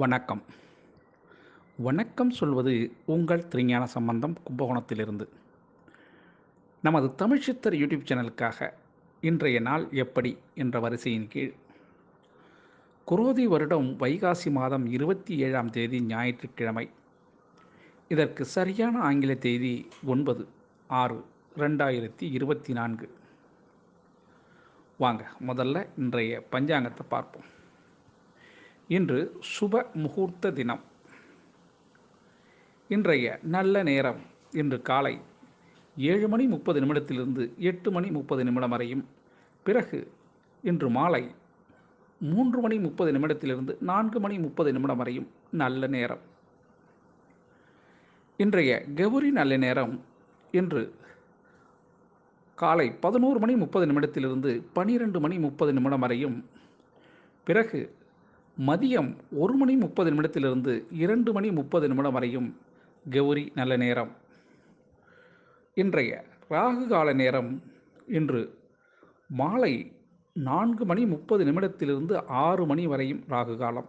வணக்கம். வணக்கம் சொல்வது உங்கள் திருஞான சம்பந்தம் கும்பகோணத்திலிருந்து. நமது தமிழ் சித்தர் யூடியூப் சேனலுக்காக இன்றைய நாள் எப்படி என்ற வரிசையின் கீழ். குரோதி வருடம் வைகாசி மாதம் இருபத்தி ஏழாம் தேதி ஞாயிற்றுக்கிழமை. இதற்கு சரியான ஆங்கில தேதி ஒன்பது ஆறு ரெண்டாயிரத்தி இருபத்தி நான்கு. வாங்க முதல்ல இன்றைய பஞ்சாங்கத்தை பார்ப்போம். இன்று சுப முகூர்த்த தினம். இன்றைய நல்ல நேரம் இன்று காலை ஏழு மணி முப்பது நிமிடத்திலிருந்து எட்டு மணி முப்பது நிமிடம் வரையும். பிறகு இன்று மாலை மூன்று மணி முப்பது நிமிடத்திலிருந்து நான்கு மணி முப்பது நிமிடம் வரையும் நல்ல நேரம். இன்றைய கௌரி நல்ல நேரம் இன்று காலை பதினோரு மணி முப்பது நிமிடத்திலிருந்து பனிரெண்டு மணி முப்பது நிமிடம் வரையும். பிறகு மதியம் ஒரு மணி முப்பது நிமிடத்திலிருந்து இரண்டு மணி முப்பது நிமிடம் வரையும் கௌரி நல்ல நேரம். இன்றைய ராகு கால நேரம் இன்று மாலை நான்கு மணி முப்பது நிமிடத்திலிருந்து ஆறு மணி வரையும் ராகு காலம்.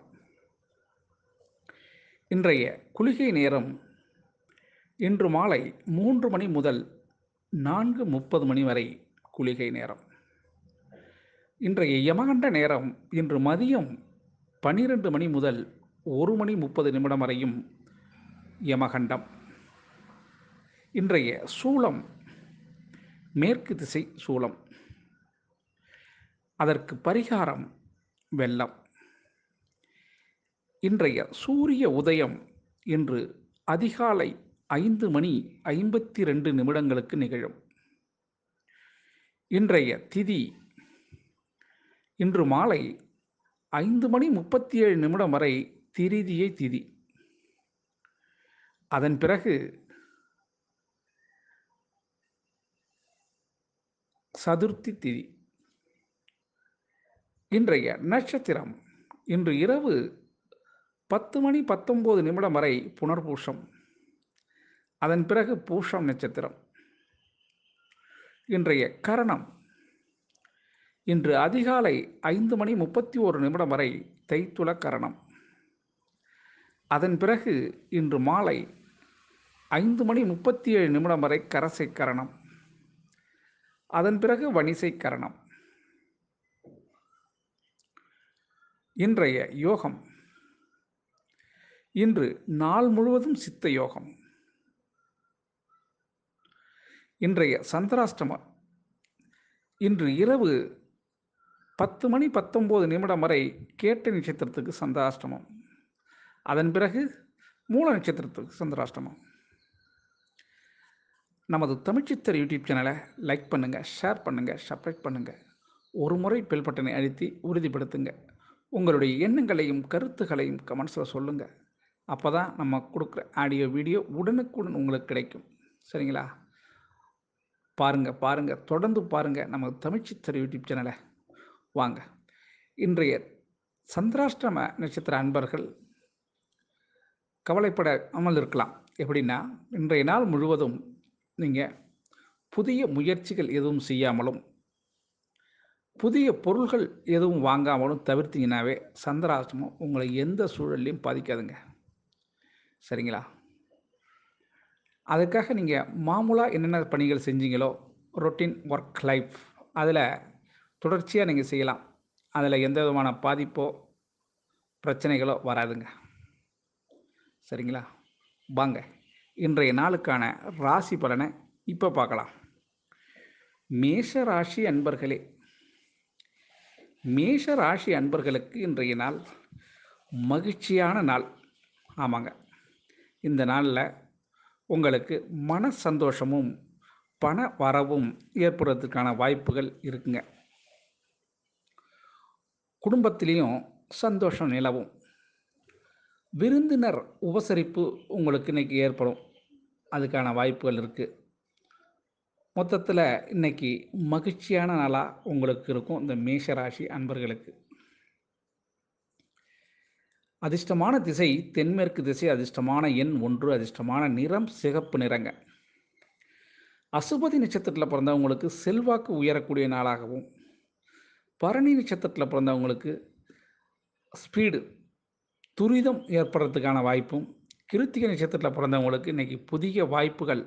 இன்றைய குளிகை நேரம் இன்று மாலை மூன்று மணி முதல் நான்கு முப்பது மணி வரை குளிகை நேரம். இன்றைய யமகண்ட நேரம் இன்று மதியம் பன்னிரண்டு மணி முதல் ஒரு மணி முப்பது நிமிடம் வரையும் யமகண்டம். இன்றைய சூளம் மேற்கு திசை சூளம். அதற்கு பரிகாரம் வெள்ளம். இன்றைய சூரிய உதயம் இன்று அதிகாலை ஐந்து மணி ஐம்பத்தி ரெண்டு நிமிடங்களுக்கு நிகழும். இன்றைய திதி இன்று மாலை ஐந்து மணி முப்பத்தி ஏழு நிமிடம் வரை திரிதியை திதி. அதன் பிறகு சதுர்த்தி திதி. இன்றைய நட்சத்திரம் இன்று இரவு பத்து மணி பத்தொம்போது நிமிடம் வரை புனர்பூஷம் அதன் பிறகு பூஷம் நட்சத்திரம். இன்றைய கரணம் இன்று அதிகாலை ஐந்து மணி முப்பத்தி ஓரு நிமிடம் வரை தைத்துள கரணம். அதன் பிறகு இன்று மாலை ஐந்து மணி முப்பத்தி ஏழு நிமிடம் வரை கரசை கரணம். அதன் பிறகு வணிசை கரணம். இன்றைய யோகம். இன்று நாள் முழுவதும் சித்த யோகம். இன்றைய சந்திராஷ்டமம். இன்று இரவு பத்து மணி பத்தொம்போது நிமிடம் வரை கேட்ட நட்சத்திரத்துக்கு சந்திராஷ்டமம். அதன் பிறகு மூல நட்சத்திரத்துக்கு சந்திராஷ்டமம். நமது தமிழ்ச்சித்தர் யூடியூப் சேனலை லைக் பண்ணுங்கள் ஷேர் பண்ணுங்கள் சப்ஸ்கிரைப் பண்ணுங்கள் ஒரு முறை பெல் பட்டனை அழுத்தி உறுதிப்படுத்துங்க. உங்களுடைய எண்ணங்களையும் கருத்துகளையும் கமெண்ட்ஸில் சொல்லுங்கள் அப்போ தான் நம்ம கொடுக்குற ஆடியோ வீடியோ உடனுக்குடன் உங்களுக்கு கிடைக்கும். சரிங்களா? பாருங்கள் பாருங்கள் தொடர்ந்து பாருங்கள் நம்ம தமிழ்ச்சித்தர் யூடியூப் சேனலை. வாங்க. இன்றைய சந்திராஷ்டிரம நட்சத்திர அன்பர்கள் கவலைப்படாமல் இருக்கலாம். எப்படின்னா இன்றைய நாள் முழுவதும் நீங்கள் புதிய முயற்சிகள் எதுவும் செய்யாமலும் புதிய பொருள்கள் எதுவும் வாங்காமலும் தவிர்த்திங்கனாவே சந்திராஷ்டிரமம் உங்களை எந்த சூழல்லையும் பாதிக்காதுங்க. சரிங்களா? அதுக்காக நீங்கள் மாமூலாக என்னென்ன பணிகள் செஞ்சீங்களோ ரொட்டீன் ஒர்க் லைஃப் அதில் தொடர்ச்சியாக நீங்கள் செய்யலாம். அதில் எந்த விதமான பாதிப்போ பிரச்சனைகளோ வராதுங்க. சரிங்களா? வாங்க. இன்றைய நாளுக்கான ராசி பலனை இப்போ பார்க்கலாம். மேஷ ராசி அன்பர்களே மேஷ ராசி அன்பர்களுக்கு இன்றைய நாள் மகிழ்ச்சியான நாள். ஆமாங்க. இந்த நாளில் உங்களுக்கு மன சந்தோஷமும் பண வரவும் ஏற்படுறதுக்கான வாய்ப்புகள் இருக்குங்க. குடும்பத்திலையும் சந்தோஷம் நிலவும். விருந்தினர் உபசரிப்பு உங்களுக்கு இன்றைக்கி ஏற்படும். அதுக்கான வாய்ப்புகள் இருக்குது மொத்தத்தில் இன்றைக்கி மகிழ்ச்சியான நாளாக உங்களுக்கு இருக்கும் இந்த மேஷராசி அன்பர்களுக்கு. அதிர்ஷ்டமான திசை தென்மேற்கு திசை அதிர்ஷ்டமான எண் ஒன்று அதிர்ஷ்டமான நிறம் சிகப்பு நிறங்க. அசுபதி நட்சத்திரத்தில் பிறந்தவங்களுக்கு செல்வாக்கு உயரக்கூடிய நாளாகவும் பரணி நட்சத்திரத்தில் பிறந்தவங்களுக்கு ஸ்பீடு துரிதம் ஏற்படுறதுக்கான வாய்ப்பும் கிருத்திகை நட்சத்திரத்தில் பிறந்தவங்களுக்கு இன்றைக்கி புதிய வாய்ப்புகள்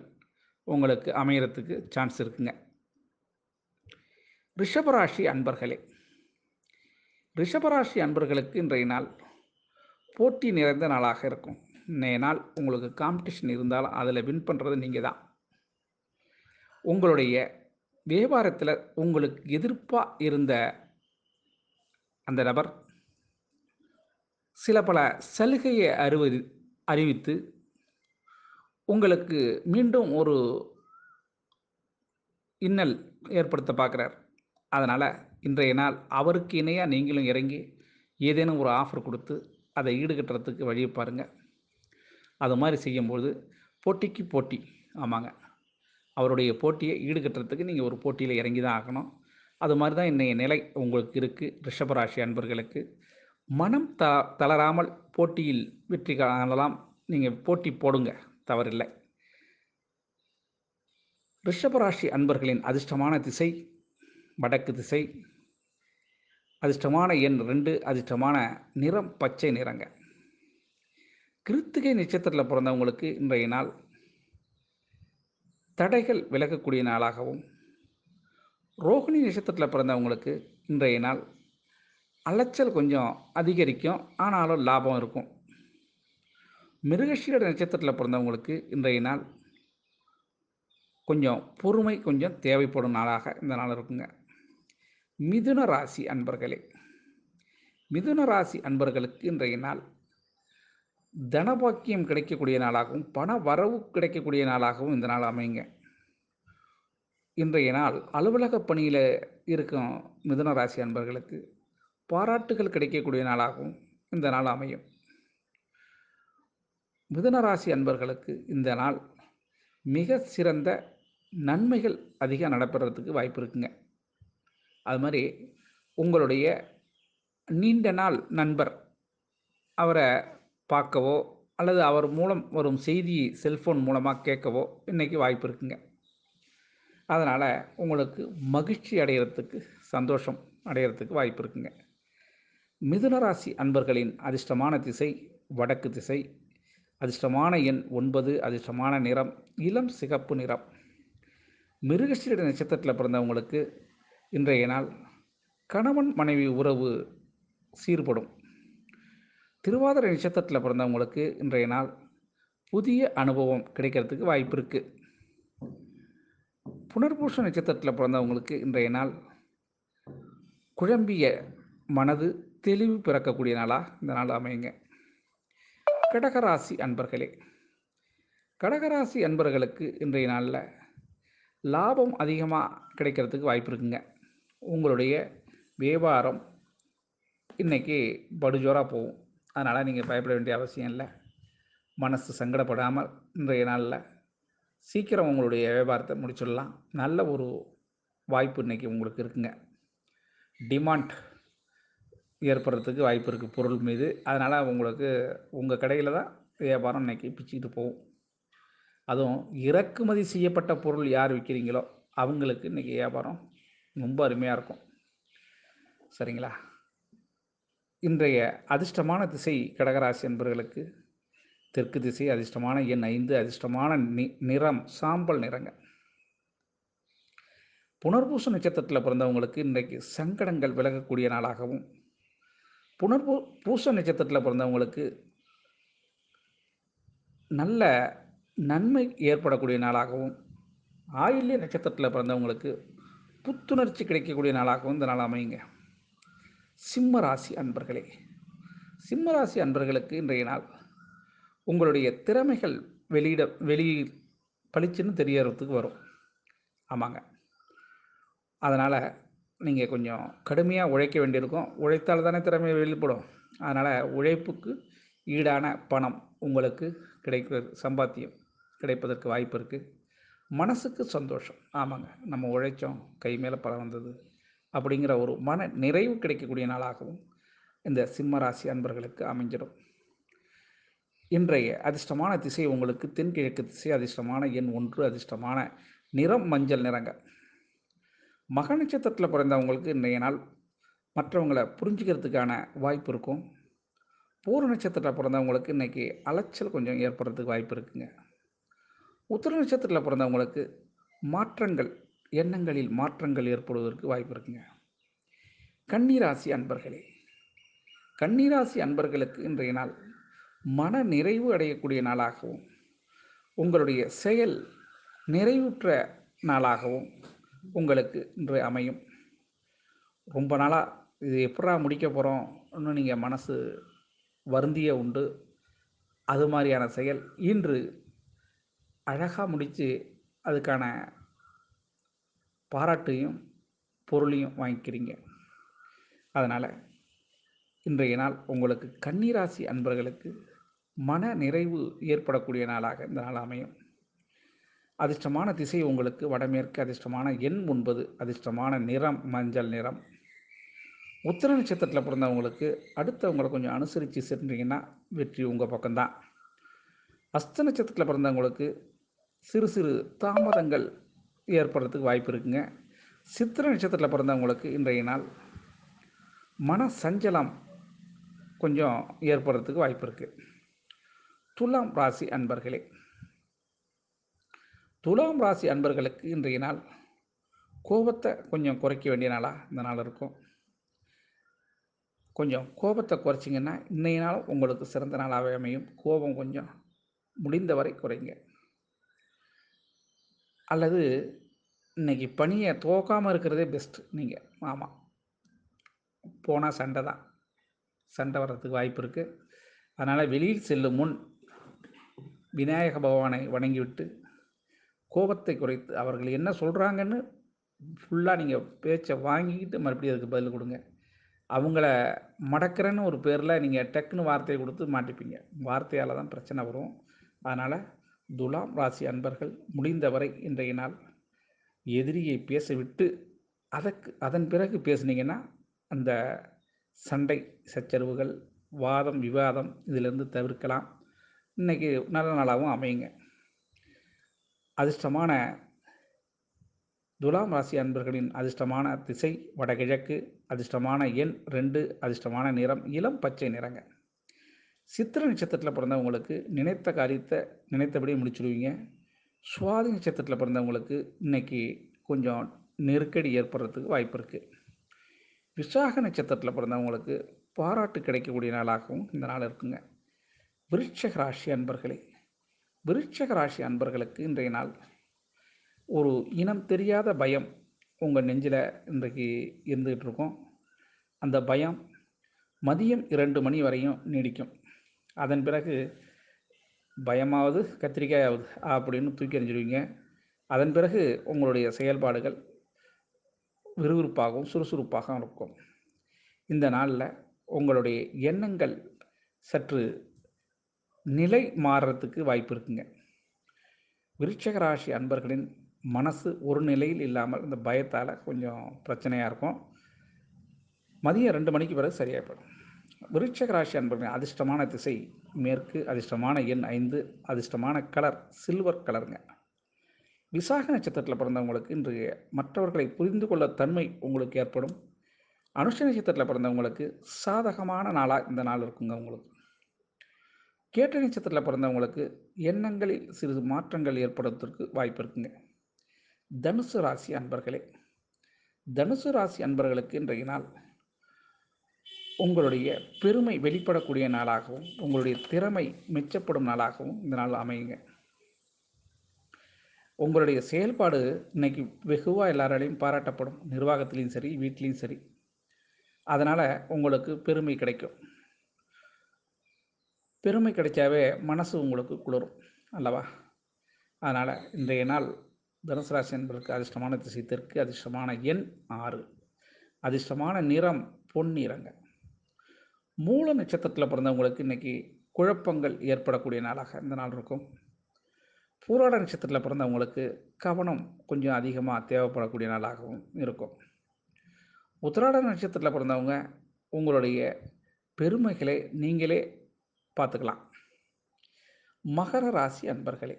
உங்களுக்கு அமையறதுக்கு சான்ஸ் இருக்குங்க. ரிஷபராசி அன்பர்களே ரிஷபராசி அன்பர்களுக்கு இன்றைய நாள் போட்டி நிறைந்த நாளாக இருக்கும். இன்றைய நாள் உங்களுக்கு காம்படிஷன் இருந்தாலும் அதில் வின் பண்ணுறது நீங்கள் தான் உங்களுடைய வியாபாரத்தில் உங்களுக்கு எதிர்ப்பாக இருந்த அந்த நபர் சில பல சலுகையை அறிவி அறிவித்து உங்களுக்கு மீண்டும் ஒரு இன்னல் ஏற்படுத்த பார்க்குறார். அதனால் இன்றைய நாள் அவருக்கு இணையாக நீங்களும் இறங்கி ஏதேனும் ஒரு ஆஃபர் கொடுத்து அதை ஈடுகட்டுறதுக்கு வழியை பாருங்கள் அது மாதிரி செய்யும்போது போட்டிக்கு போட்டி. ஆமாங்க. அவருடைய போட்டியை ஈடுகட்டுறதுக்கு நீங்கள் ஒரு போட்டியில் இறங்கி தான் ஆகணும். அது மாதிரி தான் இன்றைய நிலை உங்களுக்கு இருக்குது ரிஷபராசி அன்பர்களுக்கு. மனம் த தளராமல் போட்டியில் வெற்றி காணலாம். நீங்கள் போட்டி போடுங்க தவறில்லை. ரிஷபராசி அன்பர்களின் அதிர்ஷ்டமான திசை வடக்கு திசை. அதிர்ஷ்டமான எண் ரெண்டு அதிர்ஷ்டமான நிறம் பச்சை நிறங்க. கிருத்திகை நட்சத்திரத்தில் பிறந்தவங்களுக்கு இன்றைய நாள் தடைகள் விலகக்கூடிய நாளாகவும் ரோகிணி நட்சத்திரத்தில் பிறந்தவங்களுக்கு இன்றைய நாள் அலைச்சல் கொஞ்சம் அதிகரிக்கும் ஆனாலும் லாபம் இருக்கும். மிருகஷீட நட்சத்திரத்தில் பிறந்தவங்களுக்கு இன்றைய நாள் கொஞ்சம் பொறுமை கொஞ்சம் தேவைப்படும் நாளாக இந்த நாள் இருக்குங்க. மிதுன ராசி அன்பர்களே மிதுன ராசி அன்பர்களுக்கு இன்றைய நாள் தனபாக்கியம் கிடைக்கக்கூடிய நாளாகவும் பண வரவு கிடைக்கக்கூடிய நாளாகவும் இந்த நாள் அமையுங்க. இன்றைய நாள் அலுவலக பணியில் இருக்கும் மிதுன ராசி அன்பர்களுக்கு பாராட்டுகள் கிடைக்கக்கூடிய நாளாகவும் இந்த நாள் அமையும். மிதுன ராசி அன்பர்களுக்கு இந்த நாள் மிக சிறந்த நன்மைகள் அதிகம் நடைபெறதுக்கு வாய்ப்பு இருக்குங்க. அது மாதிரி உங்களுடைய நீண்ட நாள் நண்பர் அவரை பார்க்கவோ அல்லது அவர் மூலம் வரும் செய்தியை செல்ஃபோன் மூலமாக கேட்கவோ இன்றைக்கி வாய்ப்பு இருக்குங்க. அதனால் உங்களுக்கு மகிழ்ச்சி அடைகிறதுக்கு சந்தோஷம் அடைகிறதுக்கு வாய்ப்பு இருக்குங்க. மிதுனராசி அன்பர்களின் அதிர்ஷ்டமான திசை வடக்கு திசை. அதிர்ஷ்டமான எண் ஒன்பது அதிர்ஷ்டமான நிறம் இளம் சிகப்பு நிறம். மிருகசீட நட்சத்திரத்தில் பிறந்தவங்களுக்கு இன்றைய நாள் கணவன் மனைவி உறவு சீர்படும். திருவாதிரை நட்சத்திரத்தில் பிறந்தவங்களுக்கு இன்றைய நாள் புதிய அனுபவம் கிடைக்கிறதுக்கு வாய்ப்பு இருக்குது புனர்பூச நட்சத்திரத்தில் பிறந்தவங்களுக்கு இன்றைய நாள் குழம்பிய மனது தெளிவு பிறக்கக்கூடிய நாளாக இந்த நாள் அமையுங்க. கடகராசி அன்பர்களே கடகராசி அன்பர்களுக்கு இன்றைய நாளில் லாபம் அதிகமாக கிடைக்கிறதுக்கு வாய்ப்பு இருக்குங்க. உங்களுடைய வியாபாரம் இன்றைக்கி படுஜோராக போகும். அதனால் நீங்கள் பயப்பட வேண்டிய அவசியம் இல்லை. மனசு சங்கடப்படாமல் இன்றைய நாளில் சீக்கிரம் உங்களுடைய வியாபாரத்தை முடிச்சிடலாம். நல்ல ஒரு வாய்ப்பு இன்றைக்கி உங்களுக்கு இருக்குங்க. டிமாண்ட் ஏற்படுறதுக்கு வாய்ப்பு இருக்குது பொருள் மீது. அதனால் உங்களுக்கு உங்கள் கடையில் தான் வியாபாரம் இன்றைக்கி பிச்சுக்கிட்டு போகும். அதுவும் இறக்குமதி செய்யப்பட்ட பொருள் யார் விற்கிறீங்களோ அவங்களுக்கு இன்றைக்கி வியாபாரம் ரொம்ப அருமையாக இருக்கும். சரிங்களா? இன்றைய அதிர்ஷ்டமான திசை கடகராசி என்பவர்களுக்கு தெற்கு திசை அதிர்ஷ்டமான எண் ஐந்து அதிர்ஷ்டமான நி நிறம் சாம்பல் நிறங்க. புனர்பூச நட்சத்திரத்தில் பிறந்தவங்களுக்கு இன்றைக்கு சங்கடங்கள் விலகக்கூடிய நாளாகவும் புனர்பூ பூச நட்சத்திரத்தில் பிறந்தவங்களுக்கு நல்ல நன்மை ஏற்படக்கூடிய நாளாகவும் ஆயில்ய நட்சத்திரத்தில் பிறந்தவங்களுக்கு புத்துணர்ச்சி கிடைக்கக்கூடிய நாளாகவும் இந்த நாள் அமையுங்க. சிம்ம ராசி அன்பர்களே சிம்ம ராசி அன்பர்களுக்கு இன்றைய நாள் உங்களுடைய திறமைகள் வெளியிட வெளி பளிச்சுன்னு தெரியறதுக்கு வரும். ஆமாங்க. அதனால் நீங்கள் கொஞ்சம் கடுமையாக உழைக்க வேண்டியிருக்கும். உழைத்தால் தானே திறமை வெளிப்படும். அதனால் உழைப்புக்கு ஈடான பணம் உங்களுக்கு கிடைக்கிறது சம்பாத்தியம் கிடைப்பதற்கு வாய்ப்பு இருக்குது மனசுக்கு சந்தோஷம். ஆமாங்க. நம்ம உழைச்சோம் கை மேலே பலம் வந்தது அப்படிங்கிற ஒரு மன நிறைவு கிடைக்கக்கூடிய நாளாகவும் இந்த சிம்ம ராசி அன்பர்களுக்கு அமைஞ்சிடும். இன்றைய அதிர்ஷ்டமான திசை உங்களுக்கு தென்கிழக்கு திசை அதிர்ஷ்டமான எண் ஒன்று அதிர்ஷ்டமான நிறம் மஞ்சள் நிறங்க. மக நட்சத்திரத்தில் பிறந்தவங்களுக்கு இன்றைய நாள் மற்றவங்களை புரிஞ்சுக்கிறதுக்கான வாய்ப்பு இருக்கும். பூர நட்சத்திரத்தில் பிறந்தவங்களுக்கு இன்றைக்கி அலைச்சல் கொஞ்சம் ஏற்படுறதுக்கு வாய்ப்பு இருக்குங்க. உத்திர நட்சத்திரத்தில் பிறந்தவங்களுக்கு மாற்றங்கள் எண்ணங்களில் மாற்றங்கள் ஏற்படுவதற்கு வாய்ப்பு இருக்குங்க. கன்னிராசி அன்பர்களே கன்னிராசி அன்பர்களுக்கு இன்றைய நாள் மன நிறைவு அடையக்கூடிய நாளாகவும் உங்களுடைய செயல் நிறைவுற்ற நாளாகவும் உங்களுக்கு இன்று அமையும். ரொம்ப நாளாக இது எப்படா முடிக்க போகிறோம்னு நீங்கள் மனசு வருந்திய உண்டு. அது மாதிரியான செயல் இன்று அழகாக முடித்து அதுக்கான பாராட்டையும் பொருளையும் வாங்கிக்கிறீங்க. அதனால் இன்றைய நாள் உங்களுக்கு கன்னிராசி அன்பர்களுக்கு மன நிறைவு ஏற்படக்கூடிய நாளாக இந்த நாள் அமையும். அதிர்ஷ்டமான திசை உங்களுக்கு வடமேற்கு அதிர்ஷ்டமான எண் ஒன்பது அதிர்ஷ்டமான நிறம் மஞ்சள் நிறம். உத்திர நட்சத்திரத்தில் பிறந்தவங்களுக்கு அடுத்தவங்களை கொஞ்சம் அனுசரித்து சென்றீங்கன்னா வெற்றி உங்கள் பக்கம்தான். அஸ்த நட்சத்திரத்தில் பிறந்தவங்களுக்கு சிறு சிறு தாமதங்கள் ஏற்படுறதுக்கு வாய்ப்பு இருக்குங்க. சித்திர நட்சத்திரத்தில் பிறந்தவங்களுக்கு இன்றைய நாள் மன சஞ்சலம் கொஞ்சம் ஏற்படுறதுக்கு வாய்ப்பு இருக்குது துலாம் ராசி அன்பர்களே துலாம் ராசி அன்பர்களுக்கு இன்றைய நாள் கோபத்தை கொஞ்சம் குறைக்க வேண்டிய நாளாக இந்த நாள் இருக்கும். கொஞ்சம் கோபத்தை குறைச்சிங்கன்னா இன்றைய நாள் உங்களுக்கு சிறந்த நாளாகவே அமையும். கோபம் கொஞ்சம் முடிந்தவரை குறைங்க. அல்லது இன்றைக்கி பணியை துவக்காமல் இருக்கிறதே பெஸ்ட்டு நீங்கள் ஆமாம் போனால் சண்டை தான். சண்டை வர்றதுக்கு வாய்ப்பு இருக்குது அதனால் வெளியில் செல்லும் முன் விநாயக பகவானை வணங்கிவிட்டு கோபத்தை குறைத்து அவர்கள் என்ன சொல்கிறாங்கன்னு ஃபுல்லாக நீங்கள் பேச்சை வாங்கிக்கிட்டு மறுபடியும் அதுக்கு பதில் கொடுங்க. அவங்கள மடக்கிறேன்னு ஒரு பேரில் நீங்கள் டக்குன்னு வார்த்தையை கொடுத்து மாட்டிப்பீங்க. வார்த்தையால் தான் பிரச்சனை வரும். அதனால் துலாம் ராசி அன்பர்கள் முடிந்தவரை இன்றைய நாள் எதிரியை பேச விட்டு அதற்கு அதன் பிறகு பேசுனீங்கன்னா அந்த சண்டை சச்சரவுகள் வாதம் விவாதம் இதிலிருந்து தவிர்க்கலாம். இன்றைக்கி நல்ல நாளாகவும் அமையுங்க. அதிர்ஷ்டமான துலாம் ராசி அன்பர்களின் அதிர்ஷ்டமான திசை வடகிழக்கு அதிர்ஷ்டமான எண் ரெண்டு அதிர்ஷ்டமான நிறம் இளம் பச்சை நிறங்க. சித்திர நட்சத்திரத்தில் பிறந்தவங்களுக்கு நினைத்த காரியத்தை நினைத்தபடியே முடிச்சுடுவீங்க சுவாதி நட்சத்திரத்தில் பிறந்தவங்களுக்கு இன்றைக்கி கொஞ்சம் நெருக்கடி ஏற்படுறதுக்கு வாய்ப்பு இருக்குது விசாக நட்சத்திரத்தில் பிறந்தவங்களுக்கு பாராட்டு கிடைக்கக்கூடிய நாளாகவும் இந்த நாள் இருக்குங்க. விருட்சக ராசி அன்பர்களே விருட்சக ராசி அன்பர்களுக்கு இன்றைய நாள் ஒரு இனம் தெரியாத பயம் உங்கள் நெஞ்சில் இன்றைக்கு இருந்துகிட்டு இருக்கும். அந்த பயம் மதியம் இரண்டு மணி வரையும் நீடிக்கும். அதன் பிறகு பயமாவது கத்திரிக்காயாவது அப்படின்னு தூக்கி எறிஞ்சிடுவீங்க. அதன் பிறகு உங்களுடைய செயல்பாடுகள் விறுவிறுப்பாகவும் சுறுசுறுப்பாகவும் இருக்கும். இந்த நாளில் உங்களுடைய எண்ணங்கள் சற்று நிலை மாறுறதுக்கு வாய்ப்பு இருக்குங்க. விருட்சக ராசி அன்பர்களின் மனசு ஒரு நிலையில் இல்லாமல் இந்த பயத்தால் கொஞ்சம் பிரச்சனையாக இருக்கும். மதியம் ரெண்டு மணிக்கு பிறகு சரியாகப்படும் விருட்சக ராசி அன்பர்களின் அதிர்ஷ்டமான திசை மேற்கு அதிர்ஷ்டமான எண் ஐந்து அதிர்ஷ்டமான கலர் சில்வர் கலருங்க. விசாக நட்சத்திரத்தில் பிறந்தவங்களுக்கு இன்று மற்றவர்களை புரிந்து கொள்ள தன்மை உங்களுக்கு ஏற்படும். அனுஷ நட்சத்திரத்தில் பிறந்தவங்களுக்கு சாதகமான நாளாக இந்த நாள் இருக்குங்க உங்களுக்கு. கேட்ட நட்சத்திரத்தில் பிறந்தவங்களுக்கு எண்ணங்களில் சிறிது மாற்றங்கள் ஏற்படுவதற்கு வாய்ப்பு இருக்குங்க. தனுசு ராசி அன்பர்களே தனுசு ராசி அன்பர்களுக்கு இன்றைய நாள் உங்களுடைய பெருமை வெளிப்படக்கூடிய நாளாகவும் உங்களுடைய திறமை மெச்சப்படும் நாளாகவும் இந்த நாள் அமையுங்க. உங்களுடைய செயல்பாடு இன்னைக்கு வெகுவாக எல்லாராலையும் பாராட்டப்படும். நிர்வாகத்திலையும் சரி வீட்லேயும் சரி. அதனால் உங்களுக்கு பெருமை கிடைக்கும். பெருமை கிடைச்சாவே மனசு உங்களுக்கு குளிரும் அல்லவா? அதனால் இன்றைய நாள் தனுசு ராசி என்பதற்கு அதிர்ஷ்டமான திசை தெற்கு அதிர்ஷ்டமான எண் ஆறு. அதிர்ஷ்டமான நிறம் பொன்னிறங்க மூல நட்சத்திரத்தில் பிறந்தவங்களுக்கு இன்றைக்கி குழப்பங்கள் ஏற்படக்கூடிய நாளாக இந்த நாள் இருக்கும். பூராட நட்சத்திரத்தில் பிறந்தவங்களுக்கு கவனம் கொஞ்சம் அதிகமாக தேவைப்படக்கூடிய நாளாகவும் இருக்கும். உத்திராட நட்சத்திரத்தில் பிறந்தவங்க உங்களுடைய பெருமைகளை நீங்களே பார்த்துக்கலாம். மகர ராசி அன்பர்களே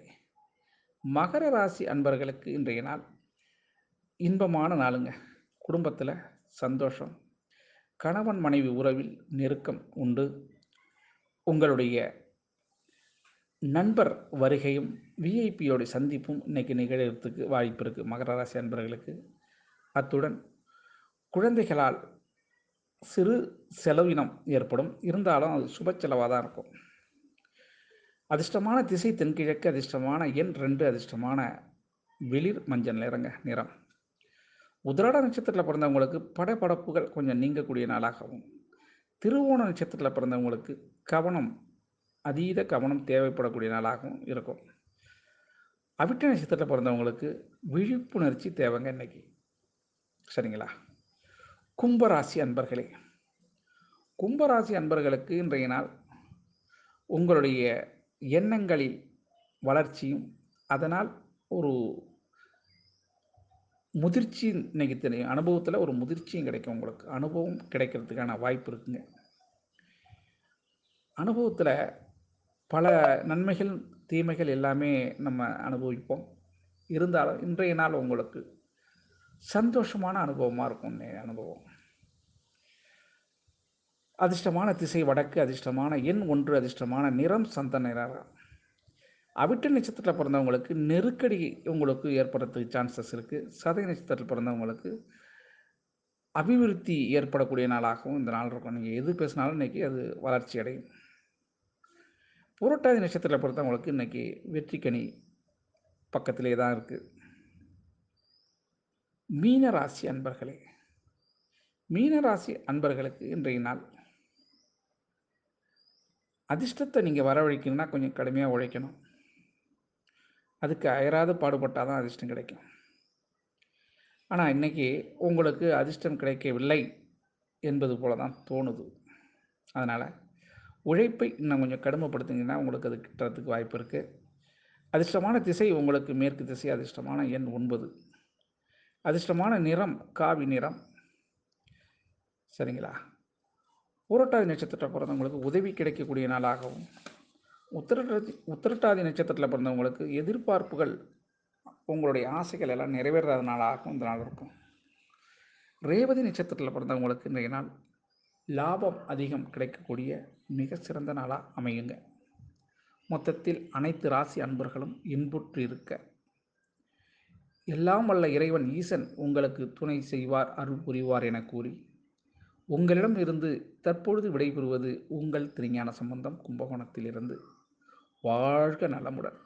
மகர ராசி அன்பர்களுக்கு இன்றைய நாள் இன்பமான நாளுங்க. குடும்பத்தில் சந்தோஷம் கணவன் மனைவி உறவில் நெருக்கம் உண்டு. உங்களுடைய நண்பர் வருகையும் விஐபியோட சந்திப்பும் இன்னைக்கு நிகழறதுக்கு வாய்ப்பு இருக்குது மகர ராசி அன்பர்களுக்கு. அத்துடன் குழந்தைகளால் சிறு செலவினம் ஏற்படும். இருந்தாலும் அது சுப செலவாக தான் இருக்கும். அதிர்ஷ்டமான திசை தென்கிழக்கு அதிர்ஷ்டமான எண் ரெண்டு அதிர்ஷ்டமான வெளிர் மஞ்சள் நிறங்க நிறம். உதிராட நட்சத்திரத்தில் பிறந்தவங்களுக்கு படபடப்புகள் கொஞ்சம் நீங்கக்கூடிய நாளாகவும் திருவோண நட்சத்திரத்தில் பிறந்தவங்களுக்கு கவனம் அதீத கவனம் தேவைப்படக்கூடிய நாளாகவும் இருக்கும். அவிட்ட நட்சத்திரத்தில் பிறந்தவங்களுக்கு விழிப்புணர்ச்சி தேவைங்க இன்னைக்கு. சரிங்களா? கும்பராசி அன்பர்களே கும்பராசி அன்பர்களுக்கு இன்றைய நாள் உங்களுடைய எண்ணங்களில் வளர்ச்சியும் அதனால் ஒரு முதிர்ச்சி இன்னைக்கு தெரியும் அனுபவத்தில் ஒரு முதிர்ச்சியும் கிடைக்கும் உங்களுக்கு. அனுபவம் கிடைக்கிறதுக்கான வாய்ப்பு இருக்குங்க. அனுபவத்தில் பல நன்மைகள் தீமைகள் எல்லாமே நம்ம அனுபவிப்போம். இருந்தாலும் இன்றைய நாள் உங்களுக்கு சந்தோஷமான அனுபவமாக இருக்கும் அனுபவம். அதிர்ஷ்டமான திசை வடக்கு அதிர்ஷ்டமான எண் ஒன்று அதிர்ஷ்டமான நிறம் சந்த நிறம். அவிட்ட நட்சத்திரத்தில் பிறந்தவங்களுக்கு நெருக்கடி உங்களுக்கு ஏற்படுறதுக்கு சான்சஸ் இருக்குது சதய நட்சத்திரத்தில் பிறந்தவங்களுக்கு அபிவிருத்தி ஏற்படக்கூடிய நாளாகவும் இந்த நாள் இருக்கும். நீங்கள் எது பேசினாலும் இன்றைக்கி அது வளர்ச்சி அடையும். புரட்டாதி நட்சத்திரத்தில் பொறுத்தவங்களுக்கு இன்றைக்கி வெற்றிக்கனி பக்கத்திலே தான் இருக்குது மீனராசி அன்பர்களே மீனராசி அன்பர்களுக்கு இன்றைய நாள். அதிர்ஷ்டத்தை நீங்கள் வரவழைக்கணும்னா கொஞ்சம் கடுமையாக உழைக்கணும். அதுக்கு அயராது பாடுபட்டால் தான் அதிர்ஷ்டம் கிடைக்கும். ஆனால் இன்றைக்கி உங்களுக்கு அதிர்ஷ்டம் கிடைக்கவில்லை என்பது போல தான் தோணுது. அதனால் உழைப்பை இன்னும் கொஞ்சம் கடுமைப்படுத்திங்கன்னா உங்களுக்கு அது கிட்டுறதுக்கு வாய்ப்பு இருக்குது அதிர்ஷ்டமான திசை உங்களுக்கு மேற்கு திசை அதிர்ஷ்டமான எண் ஒன்பது. அதிர்ஷ்டமான நிறம் காவி நிறம். சரிங்களா? புரட்டாதி நட்சத்திரத்தில் பிறந்தவங்களுக்கு உதவி கிடைக்கக்கூடிய நாளாகவும் உத்திரட்டாதி உத்திரட்டாதி நட்சத்திரத்தில் பிறந்தவங்களுக்கு எதிர்பார்ப்புகள் உங்களுடைய ஆசைகள் எல்லாம் நிறைவேறாத நாளாகவும் இந்த நாள் இருக்கும். ரேவதி நட்சத்திரத்தில் பிறந்தவங்களுக்கு இன்றைய நாள் லாபம் அதிகம் கிடைக்கக்கூடிய மிக சிறந்த நாளாக அமையுங்க. மொத்தத்தில் அனைத்து ராசி அன்பர்களும் இன்புற்று இருக்க எல்லாம் வல்ல இறைவன் ஈசன் உங்களுக்கு துணை செய்வார் அருள் புரிவார் என கூறி உங்களிடம் இருந்து தற்பொழுது விடைபெறுவது உங்கள் திருஞான சம்பந்தம் கும்பகோணத்திலிருந்து. வாழ்க நலமுடன்.